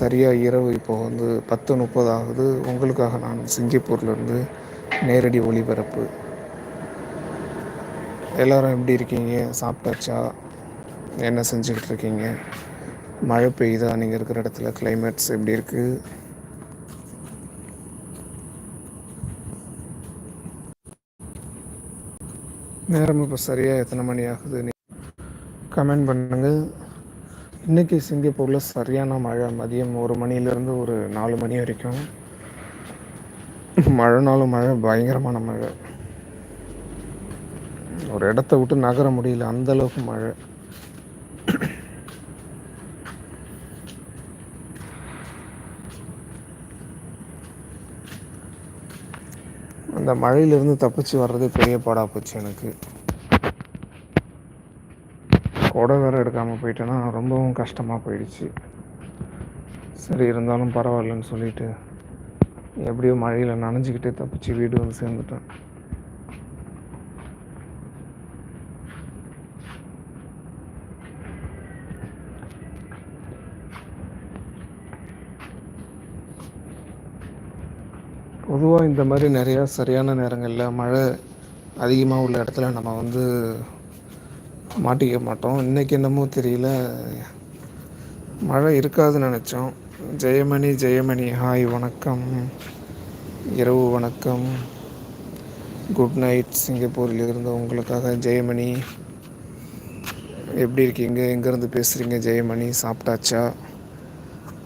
சரியாக இரவு இப்போ வந்து பத்து முப்பது ஆகுது. உங்களுக்காக நான் சிங்கப்பூர்லேருந்து நேரடி ஒளிபரப்பு. எல்லோரும் எப்படி இருக்கீங்க? சாப்பிட்டாச்சா? என்ன செஞ்சுக்கிட்டு இருக்கீங்க மழை பெய்யுதா? நீங்கள் இருக்கிற இடத்துல கிளைமேட்ஸ் எப்படி இருக்குது நேரம் இப்போ சரியாக எத்தனை மணி ஆகுது? நீ கமெண்ட் பண்ணுங்கள் இன்றைக்கி சிங்கப்பூரில் சரியான மழை. மதியம் ஒரு மணிலேருந்து ஒரு நாலு மணி வரைக்கும் மழைனாலும் மழை பயங்கரமான மழை. ஒரு இடத்த விட்டு நகர முடியல அந்த அளவுக்கு மழை. அந்த மழையிலிருந்து தப்பிச்சு வர்றதே பெரிய பாடாக போச்சு எனக்கு. கொடை வேறு எடுக்காமல் போயிட்டேன்னா ரொம்பவும் கஷ்டமாக போயிடுச்சு. சரி இருந்தாலும் பரவாயில்லன்னு சொல்லிட்டு எப்படியோ மழையில் நனைஞ்சிக்கிட்டே தப்பிச்சு வீடு வந்து சேர்ந்துட்டேன். பொதுவாக இந்த மாதிரி நிறையா சரியான நேரங்களில் மழை அதிகமாக உள்ள இடத்துல நம்ம வந்து மாட்டிக்க மாட்டோம். இன்றைக்கி என்னமோ தெரியல. மழை இருக்காதுன்னு நினச்சோம். ஜெயமணி ஜெயமணி ஹாய் வணக்கம். இரவு வணக்கம். குட் நைட் சிங்கப்பூரில் இருந்து உங்களுக்காக ஜெயமணி. எப்படி இருக்கீங்க? எங்கேருந்து பேசுகிறீங்க ஜெயமணி சாப்பிட்டாச்சா?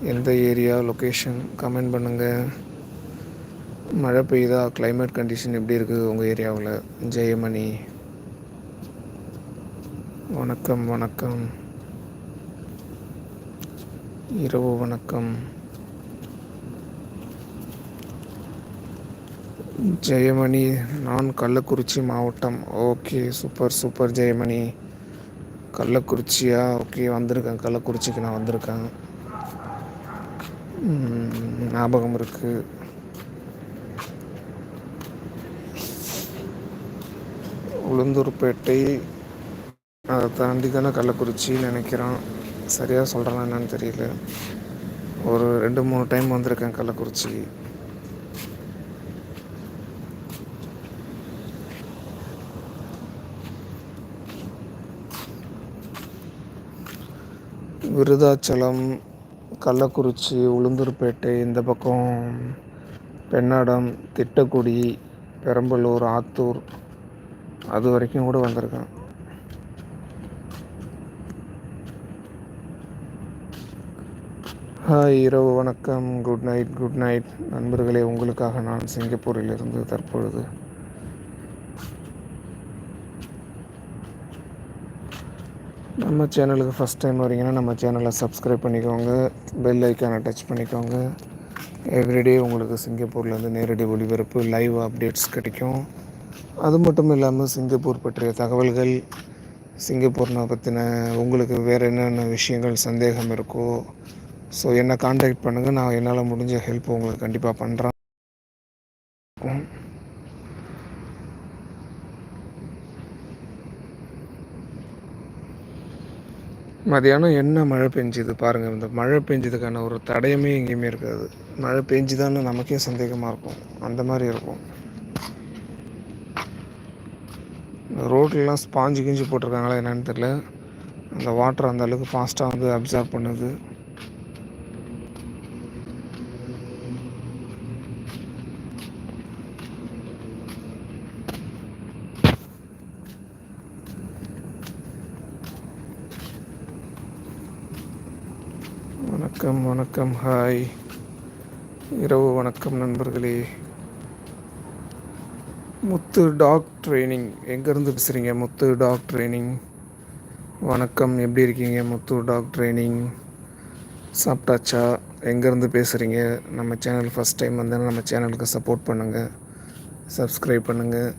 எந்த ஏரியா லொக்கேஷன் கமெண்ட் பண்ணுங்கள் மழை பெய்யுதா? கிளைமேட் கண்டிஷன் எப்படி இருக்குது உங்கள் ஏரியாவில்? ஜெயமணி. வணக்கம் வணக்கம். இரவு வணக்கம். ஜெயமணி நான் கள்ளக்குறிச்சி மாவட்டம். Okay super super Jayamani. கள்ளக்குறிச்சியா? Okay வந்திருக்கேன். கள்ளக்குறிச்சிக்கு நான் வந்திருக்கேன். ஞாபகம் இருக்குது உளுந்தூர்பேட்டை அதை தாண்டி தானே கள்ளக்குறிச்சின்னு நினைக்கிறோம். சரியாக சொல்கிறேன்னா என்னன்னு தெரியல. ஒரு ரெண்டு மூணு டைம் வந்திருக்கேன் கள்ளக்குறிச்சி. விருதாச்சலம் கள்ளக்குறிச்சி உளுந்தூர்பேட்டை இந்த பக்கம் பெண்ணாடம் திட்டக்குடி பெரம்பலூர் ஆத்தூர் அது வரைக்கும் கூட வந்திருக்கேன். ஹாய் இரவு வணக்கம். Good night good night. நண்பர்களே உங்களுக்காக நான் சிங்கப்பூரிலிருந்து தற்பொழுது நம்ம சேனலுக்கு ஃபஸ்ட் டைம் வரீங்கன்னா நம்ம சேனலை சப்ஸ்கிரைப் பண்ணிக்கோங்க. பெல் ஐக்கானை டச் பண்ணிக்கோங்க. எவ்ரிடே உங்களுக்கு சிங்கப்பூர்லேருந்து நேரடி ஒளிபரப்பு லைவ் அப்டேட்ஸ் கிடைக்கும். அது மட்டும் இல்லாமல் சிங்கப்பூர் பற்றிய தகவல்கள் சிங்கப்பூர்னை பற்றின உங்களுக்கு வேறு என்னென்ன விஷயங்கள் சந்தேகம் இருக்கோ ஸோ என்னை காண்டாக்ட் பண்ணுங்கள் நான் என்னால் முடிஞ்ச ஹெல்ப் உங்களுக்கு கண்டிப்பாக பண்ணுறேன் மதியானம் என்ன மழை பெஞ்சுது பாருங்கள் இந்த மழை பெஞ்சதுக்கான ஒரு தடயமே எங்கேயுமே இருக்காது. மழை பெஞ்சுதான்னு நமக்கே சந்தேகமாக இருக்கும். அந்த மாதிரி இருக்கும். இந்த ரோட்லலாம் ஸ்பாஞ்சு கிஞ்சி போட்டிருக்காங்களா என்னென்னு தெரில அந்த வாட்டர் அந்த அளவுக்கு ஃபாஸ்ட்டாக வந்து அப்சர்வ் பண்ணுது. வணக்கம் ஹாய். இரவு வணக்கம் நண்பர்களே. Muthu dog training. எங்கேருந்து பேசுகிறீங்க முத்து டாக் ட்ரைனிங்? வணக்கம் எப்படி இருக்கீங்க முத்து டாக் ட்ரைனிங்? சாப்பிட்டாச்சா? எங்கேருந்து பேசுகிறீங்க நம்ம சேனல் ஃபஸ்ட் டைம் வந்தேன்னா நம்ம சேனலுக்கு சப்போர்ட் பண்ணுங்கள் சப்ஸ்கிரைப் பண்ணுங்கள்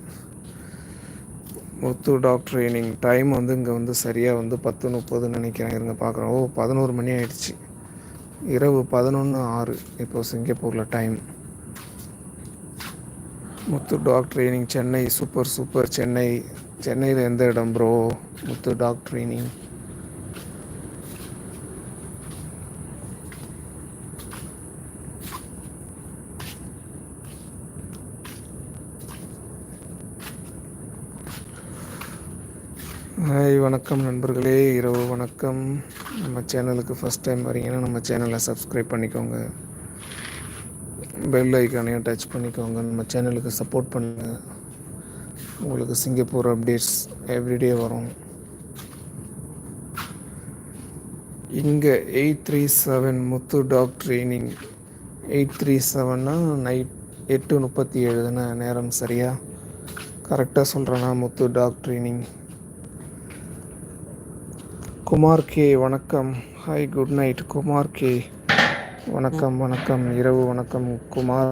முத்து டாக் ட்ரைனிங். டைம் வந்து இங்கே வந்து சரியாக வந்து பத்து முப்பதுன்னு நினைக்கிறேன். இருங்க பார்க்குறோம் ஓ பதினோரு மணி ஆயிடுச்சு. இரவு பதினொன்று ஆறு. இப்போது சிங்கப்பூரில் time Muthu dog training Chennai super super Chennai சென்னையில் எந்த இடம் bro Muthu dog training hi வணக்கம் நண்பர்களே. இரவு வணக்கம். நம்ம சேனலுக்கு ஃபஸ்ட் டைம் வரீங்கன்னா நம்ம சேனலை சப்ஸ்கிரைப் பண்ணிக்கோங்க. பெல் ஐக்கானையும் டச் பண்ணிக்கோங்க. நம்ம சேனலுக்கு சப்போர்ட் பண்ணுங்கள் உங்களுக்கு சிங்கப்பூர் அப்டேட்ஸ் எவ்ரிடே வரும். இங்கே eight three seven Muthu dog training eight three செவன்னா night எட்டு முப்பத்தி ஏழுதுன்னு நேரம் சரியா? கரெக்டாக சொல்கிறேன்னா Muthu dog training Kumar K வணக்கம். Hi good night Kumar K வணக்கம் வணக்கம். இரவு வணக்கம் குமார்.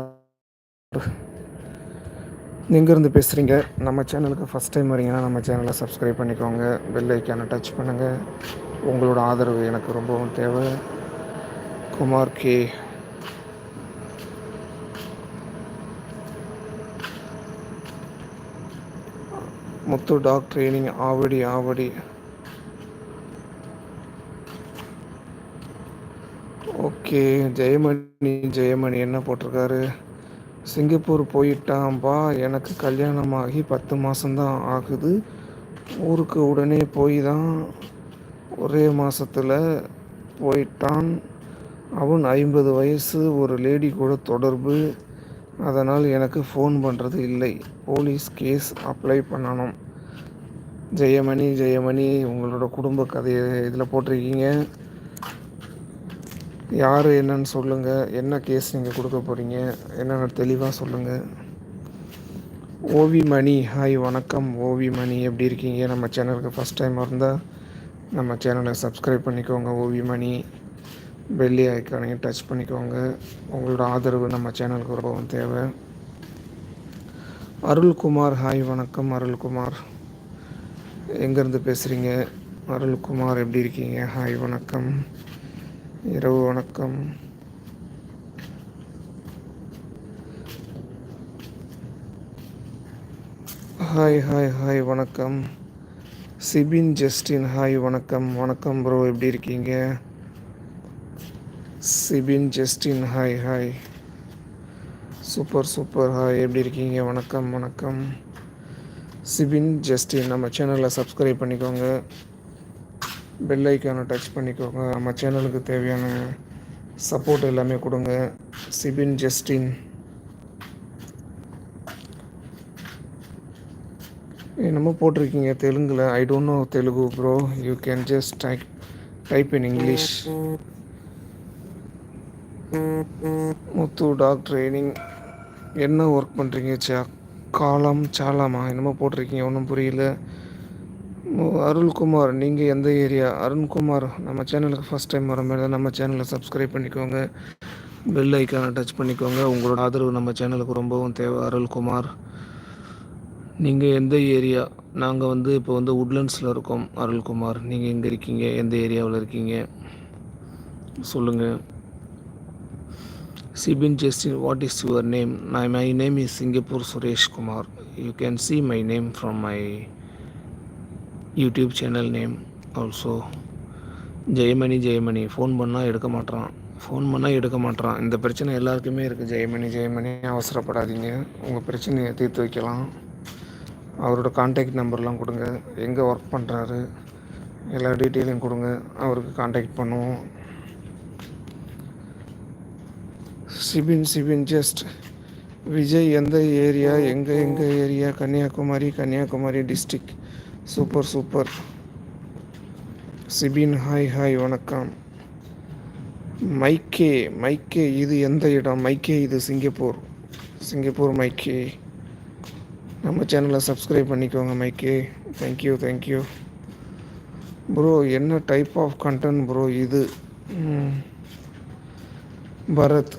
எங்கேருந்து பேசுகிறீங்க நம்ம சேனலுக்கு ஃபஸ்ட் டைம் வரீங்கன்னா நம்ம சேனலை சப்ஸ்கிரைப் பண்ணிக்கோங்க. பெல் ஐக்கானை டச் பண்ணுங்கள் உங்களோட ஆதரவு எனக்கு ரொம்பவும் தேவை. Kumar K Muthu dog training Avadi Avadi. Okay Jayamani Jayamani என்ன போட்டிருக்காரு? சிங்கப்பூர் போயிட்டாம்பா. எனக்கு கல்யாணமாகி பத்து மாதம்தான் ஆகுது. ஊருக்கு உடனே போய் தான் ஒரே மாதத்தில் போயிட்டான். அவன் ஐம்பது வயசு ஒரு லேடி கூட தொடர்பு. அதனால் எனக்கு ஃபோன் பண்ணுறது இல்லை. போலீஸ் கேஸ் அப்ளை பண்ணணும். ஜெயமணி ஜெயமணி உங்களோட குடும்ப கதையை இதில் போட்டிருக்கீங்க. யார் என்னன்னு சொல்லுங்கள் என்ன கேஸ் நீங்கள் கொடுக்க போகிறீங்க என்னென்ன தெளிவாக சொல்லுங்கள் ஓவி மணி. ஹாய் வணக்கம். ஓவி மணி. எப்படி இருக்கீங்க? நம்ம சேனலுக்கு ஃபஸ்ட் டைம் இருந்தால் நம்ம சேனலை சப்ஸ்கிரைப் பண்ணிக்கோங்க. ஓவி மணி. பெல்லி ஐக்கானையும் டச் பண்ணிக்கோங்க. உங்களோட ஆதரவு நம்ம சேனலுக்கு ரொம்பவும் தேவை. அருள்குமார் ஹாய் வணக்கம். அருள்குமார் எங்கேருந்து பேசுகிறீங்க அருள்குமார் எப்படி இருக்கீங்க? ஹாய் வணக்கம். இரவு வணக்கம். ஹாய் ஹாய் ஹாய் வணக்கம். சிபின் ஜஸ்டின் ஹாய் வணக்கம். வணக்கம் ப்ரோ எப்படி இருக்கீங்க? Sibin Justin hi hi super super hi எப்படி இருக்கீங்க? வணக்கம் வணக்கம். சிபின் ஜஸ்டின் நம்ம சேனலில் சப்ஸ்கிரைப் பண்ணிக்கோங்க. பெல் ஐக்கானை டச் பண்ணிக்கோங்க. நம்ம சேனலுக்கு தேவையான சப்போர்ட் எல்லாமே கொடுங்க. சிபின் ஜஸ்டின் என்னமோ போட்டிருக்கீங்க தெலுங்கில். I don't know Telugu bro you can just type type in English Muthu dog training என்ன ஒர்க் பண்ணுறீங்க சா? காலம் சாலாமா? என்னமோ போட்டிருக்கீங்க ஒன்றும் புரியல. அருள்குமார் நீங்கள் எந்த ஏரியா? அருண்குமார் நம்ம சேனலுக்கு ஃபஸ்ட் டைம் வர மாதிரி தான் நம்ம சேனலை சப்ஸ்கிரைப் பண்ணிக்கோங்க. பெல் ஐக்கானை டச் பண்ணிக்கோங்க. உங்களோட ஆதரவு நம்ம சேனலுக்கு ரொம்பவும் தேவை. அருள்குமார் நீங்கள் எந்த ஏரியா? நாங்கள் வந்து இப்போ வந்து உட்லண்ட்ஸில் இருக்கோம். அருள்குமார் நீங்கள் எங்கே இருக்கீங்க? எந்த ஏரியாவில் இருக்கீங்க? சொல்லுங்கள் Sibin Justin what is your name My, my name is Singapore Suresh Kumar. You can see my name from YouTube channel name also. Jayamani Jayamani. Phone பண்ணால் எடுக்க மாட்டான் ஃபோன் பண்ணால் எடுக்க மாட்டான் இந்த பிரச்சனை எல்லாருக்குமே இருக்குது ஜெயமணி ஜெயமணி அவசரப்படாதீங்க. உங்கள் பிரச்சனையை தீர்த்து வைக்கலாம். அவரோட கான்டாக்ட் நம்பர்லாம் கொடுங்க. எங்கே ஒர்க் பண்ணுறாரு எல்லா டீட்டெயிலையும் கொடுங்க. அவருக்கு கான்டாக்ட் பண்ணுவோம். சிபின் சிபின் ஜஸ்ட் விஜய் எந்த ஏரியா எங்கே எங்கள் area Kanyakumari Kanyakumari district super super. Sibin hi hi வணக்கம். மைக்கே மைக்கே இது எந்த இடம்? மைக்கே இது சிங்கப்பூர். சிங்கப்பூர் மைக்கே. நம்ம சேனலை சப்ஸ்கிரைப் பண்ணிக்கோங்க மைக்கே. Thank you thank you bro என்ன டைப் ஆஃப் கண்டென்ட் ப்ரோ இது? பரத்.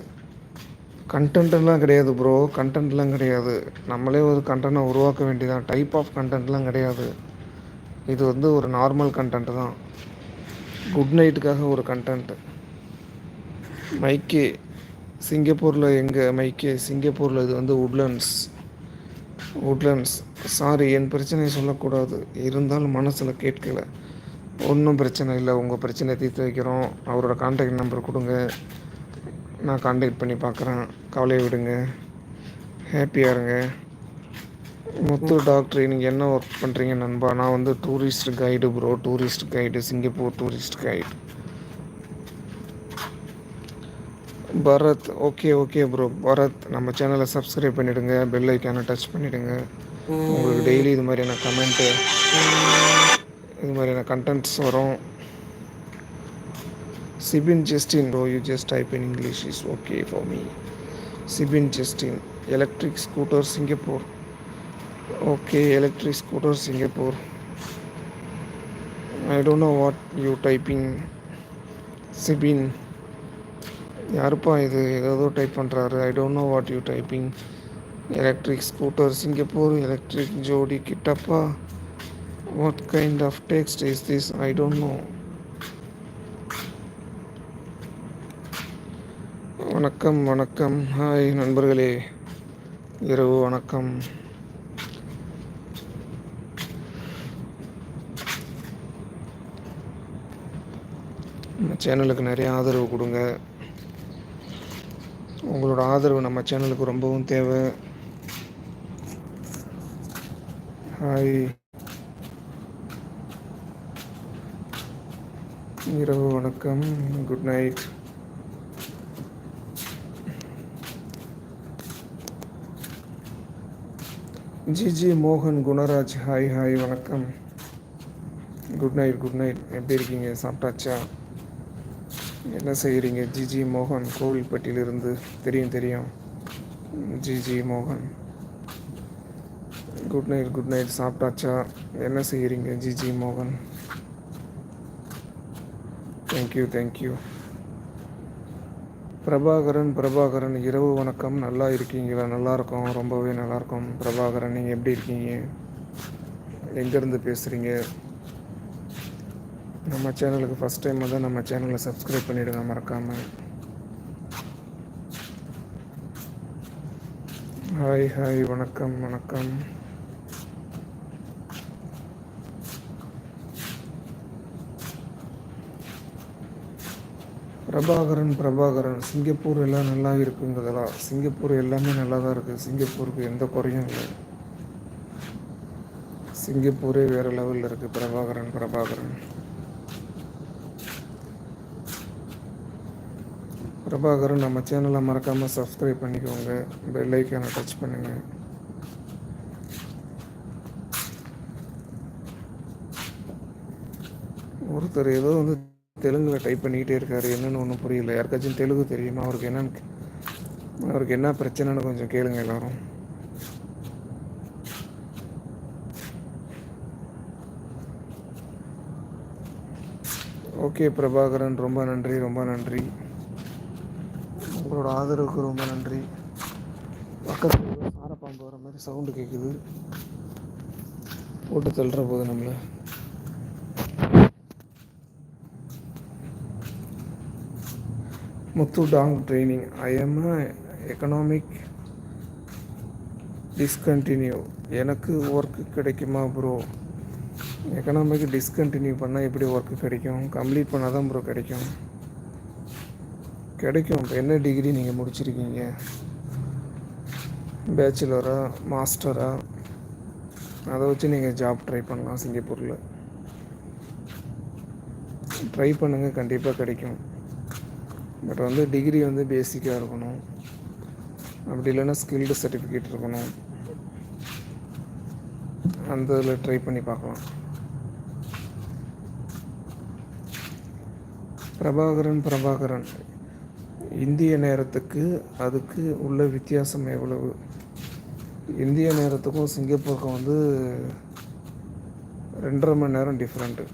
கண்டென்ட்லாம் கிடையாது ப்ரோ கண்டென்ட்லாம் கிடையாது. நம்மளே ஒரு கண்டென்ட்டை உருவாக்க வேண்டியதான் டைப் ஆஃப் கண்டென்ட்லாம் கிடையாது. இது வந்து ஒரு நார்மல் கண்டென்ட் தான். குட் நைட்டுக்காக ஒரு கண்டென்ட்டு மைக்கே சிங்கப்பூரில் எங்கே மைக்கே சிங்கப்பூரில் இது வந்து உட்லண்ட்ஸ் உட்லண்ட்ஸ் சாரி என் பிரச்சனையை சொல்லக்கூடாது. இருந்தாலும் மனசில் கேட்கல. ஒன்றும் பிரச்சனை இல்லை. உங்கள் பிரச்சனையை தீர்த்து வைக்கிறோம். அவரோட கான்டாக்ட் நம்பர் கொடுங்க. நான் கான்டாக்ட் பண்ணி பார்க்குறேன். கவலையை விடுங்க. ஹாப்பியாக இருங்க. முத்து டாக்டர் நீங்கள் என்ன ஒர்க் பண்ணுறீங்க நண்பா? நான் வந்து tourist guide bro tourist guide Singapore tourist guide Bharath okay okay bro Bharath நம்ம சேனலை சப்ஸ்கிரைப் பண்ணிவிடுங்க பெல் ஐக்கானை டச் பண்ணிவிடுங்க உங்களுக்கு டெய்லி இது மாதிரியான கமெண்ட்டு இது மாதிரியான கண்டென்ட்ஸ் வரும்? Sibin Justin bro you just type in English is okay for me Sibin Justin electric scooter Singapore okay electric scooter Singapore I don't know what you typing Sibin யாருப்பா இது? ஏதோ type பண்ணுறாரு I don't know what you typing electric scooter Singapore electric ஜோடி Kittappa what kind of text is this I don't know வணக்கம் வணக்கம். Hi நண்பர்களே. இரவு வணக்கம் நம்ம சேனலுக்கு நிறைய ஆதரவு கொடுங்க. உங்களோட ஆதரவு நம்ம சேனலுக்கு ரொம்பவும் தேவை. ஹாய் இரவு வணக்கம். குட் நைட் ஜிஜி மோகன் குணராஜ் ஹாய் ஹாய் வணக்கம். குட் நைட் குட் நைட் எப்படி இருக்கீங்க? சாப்பிட்டாச்சா? என்ன செய்கிறீங்க ஜிஜி மோகன் கோவில்பட்டியிலிருந்து தெரியும் தெரியும். ஜிஜி மோகன். குட் நைட் குட் நைட் சாப்பிட்டாச்சா? என்ன செய்கிறீங்க ஜிஜி மோகன்? தேங்க்யூ தேங்க்யூ பிரபாகரன் பிரபாகரன் இரவு வணக்கம். நல்லா இருக்கீங்களா? நல்லா இருக்கோம். ரொம்பவே நல்லா பிரபாகரன் நீங்கள் எப்படி இருக்கீங்க? எங்கேருந்து பேசுகிறீங்க நம்ம சேனலுக்கு ஃபஸ்ட் டைம் வந்து நம்ம சேனலை சப்ஸ்கிரைப் பண்ணிவிடுங்க மறக்காமல் ஹாய் ஹாய் வணக்கம் வணக்கம். பிரபாகரன் பிரபாகரன் சிங்கப்பூர் எல்லாம் நல்லா இருக்குங்கிறதா சிங்கப்பூர் எல்லாமே நல்லா தான் இருக்குது சிங்கப்பூருக்கு எந்த குறையும் இல்லை. சிங்கப்பூரே வேறு லெவலில் இருக்குது பிரபாகரன் பிரபாகரன். பிரபாகரன் நம்ம சேனலை மறக்காமல் சப்ஸ்கிரைப் பண்ணிக்கோங்க. பெல் ஐக்கானை டச் பண்ணுங்கள் ஒருத்தர் ஏதோ வந்து தெலுங்கில் டைப் பண்ணிக்கிட்டே இருக்காரு. என்னென்னு ஒன்றும் புரியல. யாருக்காச்சும் தெலுங்கு தெரியுமா? அவருக்கு என்னன்னு அவருக்கு என்ன பிரச்சனைன்னு கொஞ்சம் கேளுங்க எல்லாரும். ஓகே பிரபாகரன் ரொம்ப நன்றி ரொம்ப நன்றி. உங்களோட ஆதரவுக்கு ரொம்ப நன்றி. பக்கத்தில் சாரப்பாம்பு வர மாதிரி சவுண்டு கேட்குது போட்டு தள்ளுற போது நம்மளை. Muthu dog training. I'm economic discontinue எனக்கு ஒர்க்கு கிடைக்குமா ப்ரோ எக்கனாமிக் டிஸ்கண்டினியூ பண்ணால் எப்படி ஒர்க்கு கிடைக்கும்? கம்ப்ளீட் பண்ணால் தான் ப்ரோ கிடைக்கும். கிடைக்கும். இப்போ என்ன டிகிரி நீங்கள் முடிச்சிருக்கீங்க? பேச்சுலரா மாஸ்டரா அதை வச்சு நீங்கள் ஜாப் ட்ரை பண்ணலாம் சிங்கப்பூரில். ட்ரை பண்ணுங்கள் கண்டிப்பாக கிடைக்கும். பட் வந்து டிகிரி வந்து பேசிக்காக இருக்கணும். அப்படி இல்லைன்னா ஸ்கில்டு சர்டிஃபிகேட் இருக்கணும். அந்த இதில் ட்ரை பண்ணி பார்க்கலாம். பிரபாகரன் பிரபாகரன். இந்திய நேரத்துக்கு அதுக்கு உள்ள வித்தியாசம் எவ்வளவு? இந்திய நேரத்துக்கும் சிங்கப்பூருக்கும் வந்து ரெண்டரை மணி நேரம் டிஃப்ரெண்ட்டு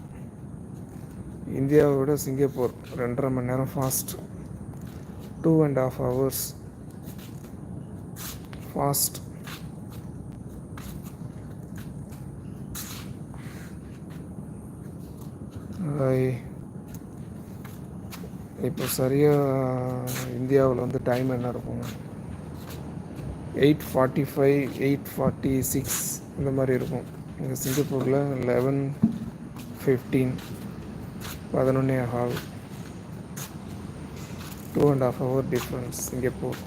இந்தியாவை விட சிங்கப்பூர் ரெண்டரை மணி நேரம் fast two and half hours fast இப்போ சரியாக இந்தியாவில் வந்து டைம் என்ன இருக்கும்? Eight forty five eight forty six இந்த மாதிரி இருக்கும். இங்கே சிங்கப்பூரில் லெவன் ஃபிஃப்டீன் பதினொன்னே half two and half hour difference Singapore.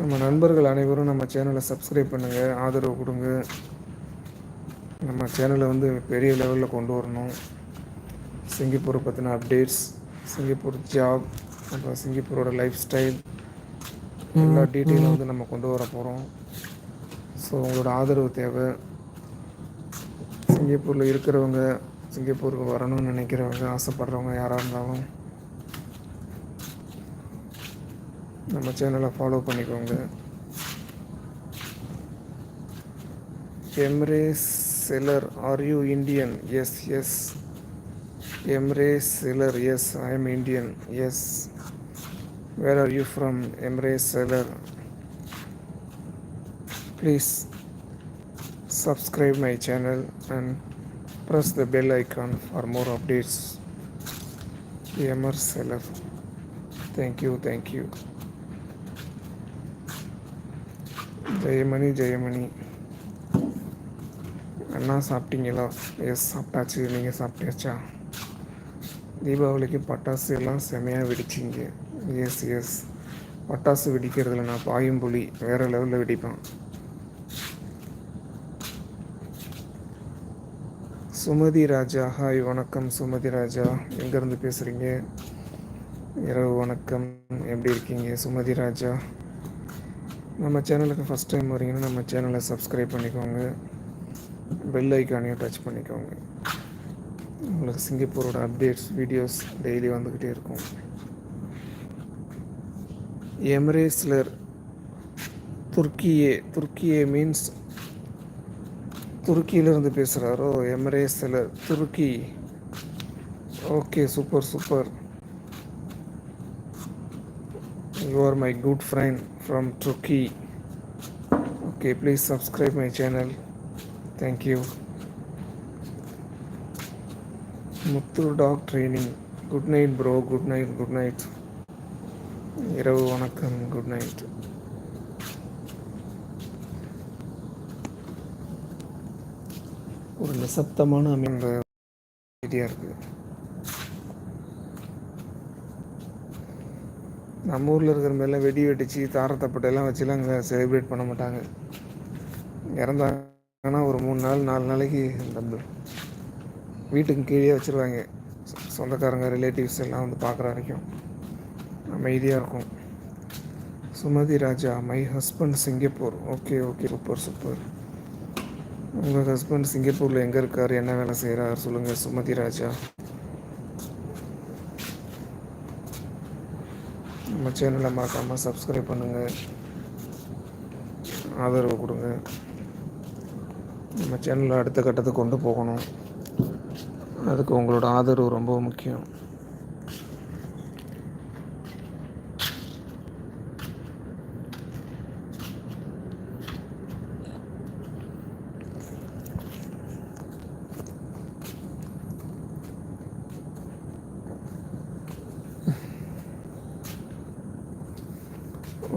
நம்ம நண்பர்கள் அனைவரும் நம்ம சேனலை சப்ஸ்கிரைப் பண்ணுங்கள் ஆதரவு கொடுங்க. நம்ம சேனலை வந்து பெரிய லெவலில் கொண்டு வரணும். சிங்கப்பூரை பற்றின அப்டேட்ஸ் சிங்கப்பூர் ஜாப் அப்புறம் சிங்கப்பூரோட லைஃப் ஸ்டைல் எல்லா டீட்டெயிலும் வந்து நம்ம கொண்டு வர போகிறோம் ஸோ உங்களோட ஆதரவு தேவை. சிங்கப்பூரில் இருக்கிறவங்க சிங்கப்பூருக்கு வரணும்னு நினைக்கிறவங்க ஆசைப்படுறவங்க யாராக இருந்தாலும் நம்ம சேனலை ஃபாலோ பண்ணிக்கோங்க. எம்ரேஸ் seller are you Indian yes yes எம்ரேஸ் செலர் yes I am Indian yes where are you from எம்ரேஸ் seller please subscribe my channel and press the bell icon for more updates. Emer Seller. Thank you thank you. Jayamani Jayamani அண்ணா சாப்பிட்டீங்களா? Yes சாப்பிட்டாச்சு. நீங்கள் சாப்பிட்டாச்சா? தீபாவளிக்கு பட்டாசு எல்லாம் செமையாக வெடிச்சிங்க. S S பட்டாசு வெடிக்கிறதுல நான் பாயும் புலி வேறு லெவலில் வெடிப்பேன். சுமதி ராஜா ஹாய் வணக்கம் சுமதி ராஜா. எங்கேருந்து பேசுகிறீங்க இரவு வணக்கம். எப்படி இருக்கீங்க சுமதி ராஜா? நம்ம சேனலுக்கு ஃபஸ்ட் டைம் வரீங்கன்னா நம்ம சேனலை சப்ஸ்கிரைப் பண்ணிக்கோங்க. பெல் ஐக்கானையும் டச் பண்ணிக்கோங்க. உங்களுக்கு சிங்கப்பூரோட அப்டேட்ஸ் வீடியோஸ் டெய்லி வந்துக்கிட்டே இருக்கும். எமரேஸ்லர் துர்க்கியே துர்க்கியே மீன்ஸ் துருக்கியிலிருந்து பேசுகிறாரோ எம்ரேஸில் துருக்கி. Okay super super you are my good friend from Turkey okay please subscribe my channel thank you Muthu dog training. Good night bro good night good night. இரவு வணக்கம் good night. ஒரு நிசப்தமான அமைந்த idea இருக்குது நம்ம ஊரில் இருக்கிற மாதிரிலாம் வெடி வெடித்து தாரத்தப்பட்டையெல்லாம் வச்சுலாம் அங்கே செலிப்ரேட் பண்ண மாட்டாங்க. இறந்தாங்கன்னா ஒரு மூணு நாள் நாலு நாளைக்கு அந்த வீட்டுக்கு கீழே வச்சுருவாங்க. சொந்தக்காரங்க ரிலேட்டிவ்ஸ் எல்லாம் வந்து பார்க்குற வரைக்கும் அமைதியாக இருக்கும். Sumathi Raja my husband Singapore. Okay okay super super உங்கள் ஹஸ்பண்ட் சிங்கப்பூரில் எங்கே இருக்கார்? என்ன வேலை செய்கிறார் சொல்லுங்கள் சுமதி ராஜா. நம்ம சேனலை மறக்காமல் சப்ஸ்கிரைப் பண்ணுங்கள் ஆதரவு கொடுங்க. நம்ம சேனலில் அடுத்த கட்டத்தை கொண்டு போகணும். அதுக்கு உங்களோட ஆதரவு ரொம்ப முக்கியம்.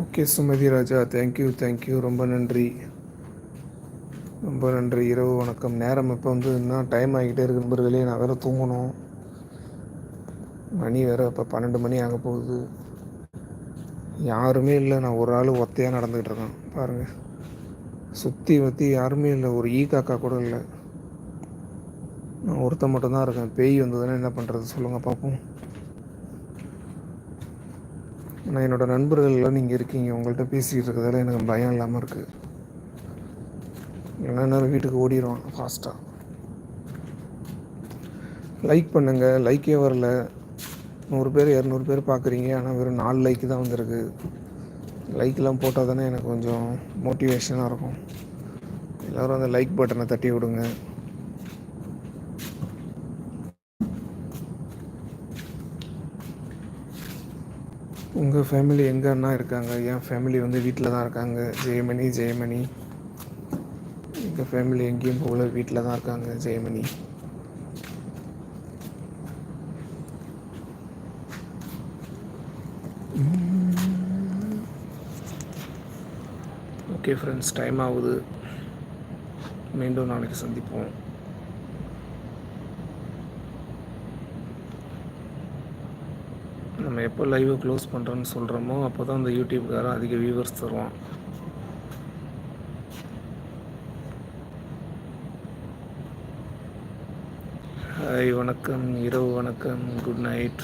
Okay Sumathi Raja thank you thank you ரொம்ப நன்றி. ரொம்ப நன்றி இரவு வணக்கம். நேரம் இப்போ வந்து இன்னும் டைம் ஆகிக்கிட்டே இருக்கு நண்பர்களே. நான் வேறு தூங்கணும். மணி வேறு இப்போ பன்னெண்டு மணி ஆக போகுது. யாருமே இல்லை. நான் ஒரு ஆள் ஒத்தையாக நடந்துக்கிட்டு இருக்கேன். பாருங்கள் சுற்றி வற்றி யாருமே இல்லை. ஒரு ஈ காக்கா கூட இல்லை. நான் ஒருத்தன் மட்டும்தான் இருக்கேன். பேய் வந்ததுன்னா என்ன பண்ணுறது சொல்லுங்கள் பார்ப்போம் ஆனால் என்னோடய நண்பர்கள்லாம் நீங்கள் இருக்கீங்க. உங்கள்கிட்ட பேசிகிட்டு இருக்கிறதால எனக்கு பயம் இல்லாமல் இருக்குது இல்லைன்னா வீட்டுக்கு ஓடிடுவான் ஃபாஸ்ட்டாக லைக் பண்ணுங்கள் லைக்கே வரல. நூறு பேர் இரநூறு பேர் பார்க்குறீங்க ஆனால் வெறும் நாலு லைக்கு தான் வந்திருக்கு. லைக்லாம் போட்டால் தானே எனக்கு கொஞ்சம் மோட்டிவேஷனாக இருக்கும். எல்லோரும் அந்த லைக் பட்டனை தட்டி விடுங்க. உங்கள் ஃபேமிலி எங்கன்னா இருக்காங்க? என் ஃபேமிலி வந்து வீட்டில் தான் இருக்காங்க. ஜெயமணி ஜெயமணி. எங்கள் ஃபேமிலி எங்கேயும் போகல. வீட்டில் தான் இருக்காங்க ஜெயமணி. ஓகே ஃப்ரெண்ட்ஸ் டைம் ஆகுது. மீண்டும் நாளைக்கு சந்திப்போம். நம்ம எப்போ லைவை க்ளோஸ் பண்ணுறோன்னு சொல்கிறோமோ அப்போ தான் அந்த யூடியூப்காரன் அதிக வியூவர்ஸ் தருவான். ஹாய் வணக்கம் இரவு வணக்கம் குட் நைட்